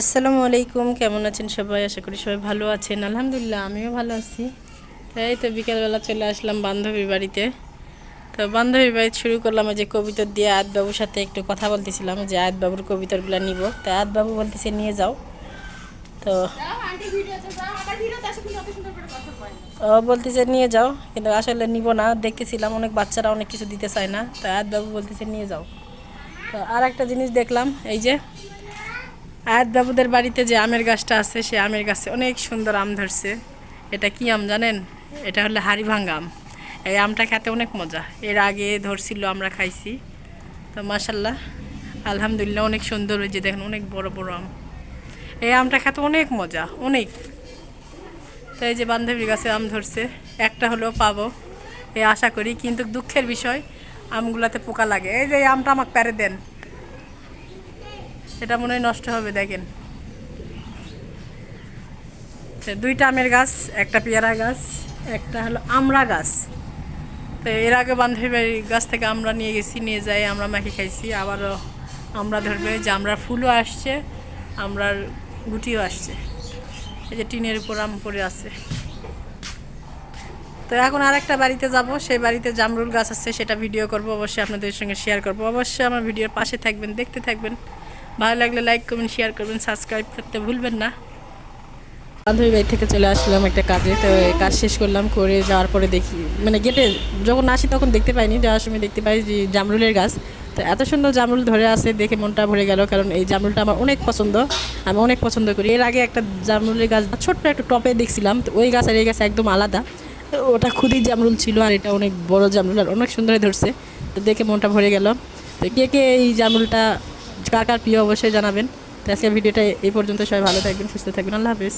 আসসালামু আলাইকুম, কেমন আছেন সবাই? আশা করি সবাই ভালো আছেন। আলহামদুলিল্লাহ, আমিও ভালো আছি। এই তো বিকেলবেলা চলে আসলাম বান্ধবীর বাড়িতে। তো বান্ধবীর বাড়ি শুরু করলাম যে কবিতা দিয়ে আয়াত বাবুর সাথে একটু কথা বলতেছিলাম, যে আয়াত বাবুর কবিতাগুলো নিব। তো আয়াত বাবু বলতেছে, নিয়ে যাও। তো ও বলতেছে, নিয়ে যাও। কিন্তু আসলে নিব না, দেখতেছিলাম অনেক বাচ্চারা অনেক কিছু দিতে চায় না। তো আয়াত বাবু বলতেছে, নিয়ে যাও। তো আর একটা জিনিস দেখলাম, এই যে আয়াত বাবুদের বাড়িতে যে আমের গাছটা আছে, সে আমের গাছে অনেক সুন্দর আম ধরছে। এটা কি আম জানেন? এটা হলো হাড়িভাঙ্গা আম। এই আমটা খেতে অনেক মজা। এর আগে ধরছিল, আমরা খাইছি। তো মাসাল্লাহ আলহামদুলিল্লাহ অনেক সুন্দর হয়েছে। দেখেন, অনেক বড় বড় আম। এই আমটা খেতে অনেক মজা, অনেক। তো এই যে বান্ধবীর গাছে আম ধরছে, একটা হলেও পাবো। এই আশা করি, কিন্তু দুঃখের বিষয়, আমগুলাতে পোকা লাগে। এই যে আমটা আমাকে প্যারে দেন। এটা মনে হয় নষ্ট হবে, দেখেন। দুইটা আমের গাছ, একটা পেয়ারা গাছ, একটা হলো আমড়া গাছ। তো এর আগে বান্ধবী গাছ থেকে আমরা নিয়ে গেছি, নিয়ে যাই আমরা মাখি খাইছি। আবারও আমরা ধরবে, যে আমরা ফুলও আসছে আমরার গুটিও আসছে। এই যে টিনের উপর আম পড়ে আছে। তো এখন আর একটা বাড়িতে যাব, সেই বাড়িতে জামরুল গাছ আছে, সেটা ভিডিও করব, অবশ্যই আপনাদের সঙ্গে শেয়ার করব। অবশ্যই আমার ভিডিওর পাশে থাকবেন, দেখতে থাকবেন। ভালো লাগলে লাইক করবেন শেয়ার করবেন সাবস্ক্রাইব করতে ভুলবেন না। বান্ধবী বাড়ি থেকে চলে আসলাম একটা কাজে, তো কাজ শেষ করলাম, করে যাওয়ার পরে দেখি মানে গেটে যখন আসি তখন দেখতে পাইনি, যাওয়ার সময় দেখতে পাই যে জামরুলের গাছ। তো এত সুন্দর জামরুল ধরে আছে, দেখে মনটা ভরে গেল, কারণ এই জামরুলটা আমার অনেক পছন্দ, আমি অনেক পছন্দ করি। এর আগে একটা জামরুলের গাছ, ছোট্ট একটা টপে দেখছিলাম, তো ওই গাছ আর এই গাছ একদম আলাদা। ওটা খুবই জামরুল ছিল, আর এটা অনেক বড় জামরুল, আর অনেক সুন্দর ধরছে। তো দেখে মনটা ভরে গেল। তো কে কে এই জামরুলটা কার কার প্রিয় অবশ্যই জানাবেন। তো আজকে ভিডিওটা এই পর্যন্ত, সবাই ভালো থাকবেন, সুস্থ থাকবেন। আল্লাহ হাফিজ।